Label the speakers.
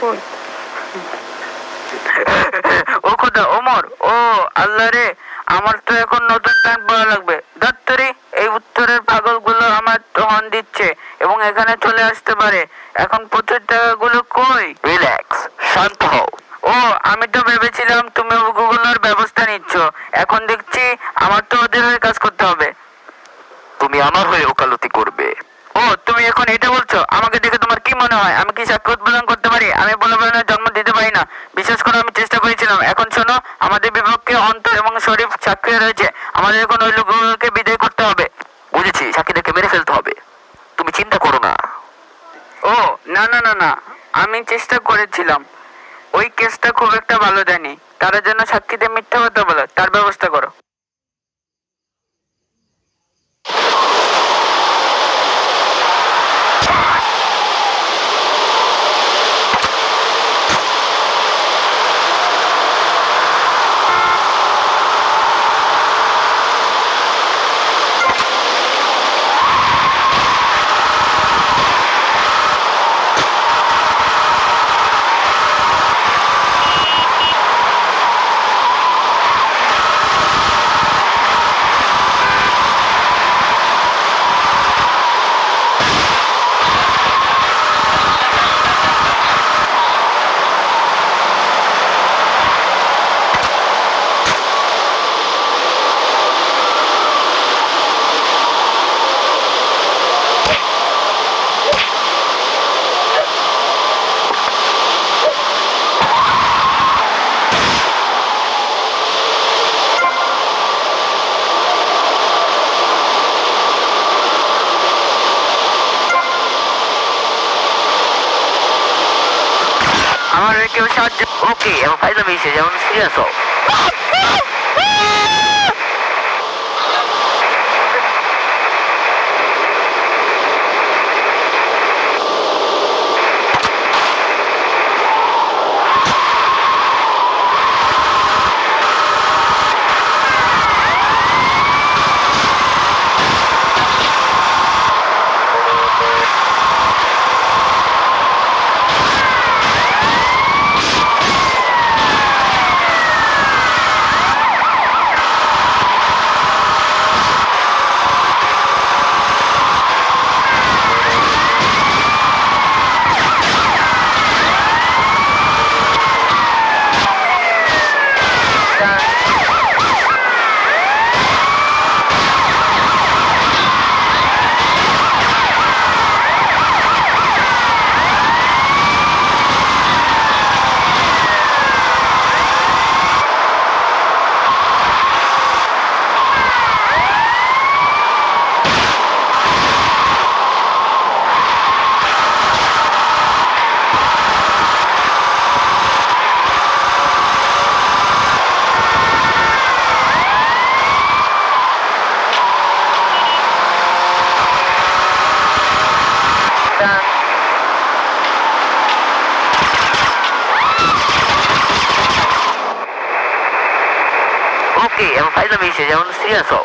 Speaker 1: কই?
Speaker 2: ও খোদা ওমর ও আল্লাহ রে আমার তো এখন নতুন প্যান্ট পরা লাগবে। দত্তরি এই উত্তরের পাগলগুলো আমার হর্ন দিচ্ছে এবং এখানে চলে আসতে পারে। এখন প্রচুর টাকাগুলো কই? রিল্যাক্স শান্ত হও। ও আমি তো ভেবেছিলাম তুমি ওগুলোর ব্যবস্থা নিচ্ছ। এখন দেখছি আমার তো ওদের হয়ে কাজ করতে হবে। তুমি আমার হয়ে ওকালতি তুমি এখন এটা বলছো? আমাকে দেখে তোমার কি মনে হয়? আমি কি সাক্ষ্য উদ্বোধন করতে পারি? আমি বলবানের জন্ম দিতে পারি না। বিশেষ করে, আমি চেষ্টা করেছিলাম। এখন শোনো, আমাদের বিপক্ষে অন্তর এবং শরীফ সাক্ষী রয়েছে। আমাদের এখন ওই লোকগুলোকে বিদায় করতে হবে। বুঝেছি, সাক্ষীদেরকে মেরে ফেলতে হবে। তুমি চিন্তা করো না। ও, না না না না। আমি চেষ্টা করেছিলাম। ওই কেসটা খুব একটা ভালো দেয়নি। তারা যেন সাক্ষীদের মিথ্যা কথা বলে তার ব্যবস্থা করো। আমার কেউ সাহায্য ওকে এবং ফাইজা মিশে যেমন সিরিয়াস হও। ওকে এবং ফাইজা মিশে যেমন সিরিয়াস হও